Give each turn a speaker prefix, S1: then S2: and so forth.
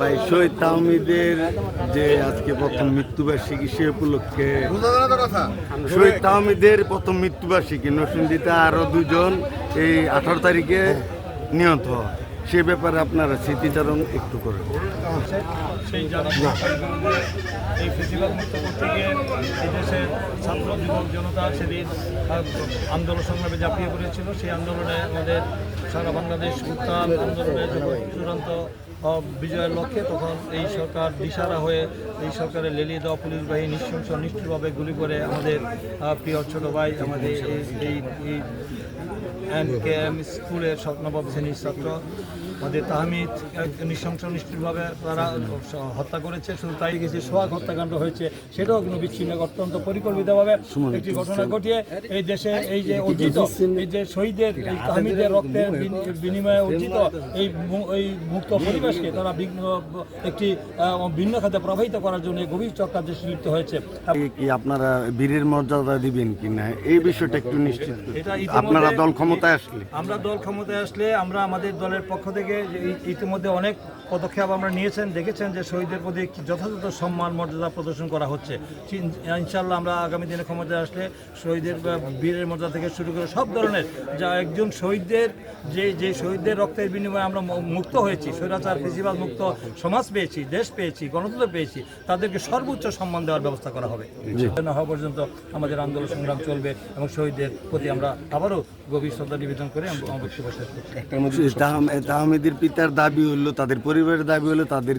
S1: ভাই, শহীদ তাহমিদের যে আজকে প্রথম মৃত্যুবার্ষিকী, সে উপলক্ষে শহীদ তাহমিদের প্রথম মৃত্যুবার্ষিকী নরসিংদীতে আরও দুজন এই আঠারো তারিখে নিহত হয়। সে ব্যাপারে আপনারা স্মৃতিচারণ একটু করেন।
S2: সেই জনতা সেদিন আন্দোলন সংগ্রামে জাপিয়ে পড়েছিল। সেই আন্দোলনে আমাদের সারা বাংলাদেশ উত্তাল আন্দোলনে যখন চূড়ান্ত বিজয়ের লক্ষ্যে তখন এই সরকার দিশারা হয়ে এই সরকারের লেলিয়ে দেওয়া পুলিশ বাহিনী নৃশংস নিষ্ঠুরভাবে গুলি করে আমাদের প্রিয় ছোট ভাই আমাদের এই- এই কে এম স্কুলের নবম শ্রেণির ছাত্র আমাদের তাহমিদ নৃশংস নিষ্ঠুরভাবে তারা হত্যা করেছে শুধু তাই গেছে সোহাগ হত্যাকাণ্ড হয়েছে সেটাও কোনো বিচ্ছিন্ন অত্যন্ত পরিকল্পিতভাবে একটি ঘটনা ঘটিয়ে এই দেশে এই যে অর্জিত এই যে শহীদের এই তাহমিদের রক্তের বিনিময়ে অর্জিত এই এই মুক্ত পরিবেশকে তারা ভিন্ন- একটি ভিন্ন খাতে প্রবাহিত করার জন্য গভীর চক্রান্তে লিপ্ত হয়েছে।
S1: কি আপনারা বীরের মর্যাদা দিবেন কি না? এই বিষয়টা একটু নিশ্চিত আপনারা দল ক্ষমতায় আসলে।
S2: আমরা দল ক্ষমতায় আসলে আমরা আমাদের দলের পক্ষ থেকে ইতিমধ্যে অনেক পদক্ষেপ আমরা নিয়েছেন দেখেছেন যে শহীদের প্রতি যথাযথ সম্মান মর্যাদা প্রদর্শন করা হচ্ছে। ইনশাল্লাহ আমরা আগামী দিনে ক্ষমতায় আসলে শহীদের বীরের মর্যাদা থেকে শুরু করে সব ধরনের যা একজন শহীদদের যে যে শহীদদের রক্তের বিনিময়ে আমরা মুক্ত হয়েছি স্বৈরাচার ফেসিবাল মুক্ত সমাজ পেয়েছি দেশ পেয়েছি গণতন্ত্র পেয়েছি তাদেরকে সর্বোচ্চ সম্মান দেওয়ার ব্যবস্থা করা হবে। না হওয়া পর্যন্ত আমাদের আন্দোলন সংগ্রাম চলবে এবং শহীদদের প্রতি আমরা আবারও গভীর শ্রদ্ধা নিবেদন করে আমরা আমার বক্তব্য শেষ করছি।
S1: তাহমিদের পিতার দাবি হলো তাদের পরিবারের দাবি হলো তাদের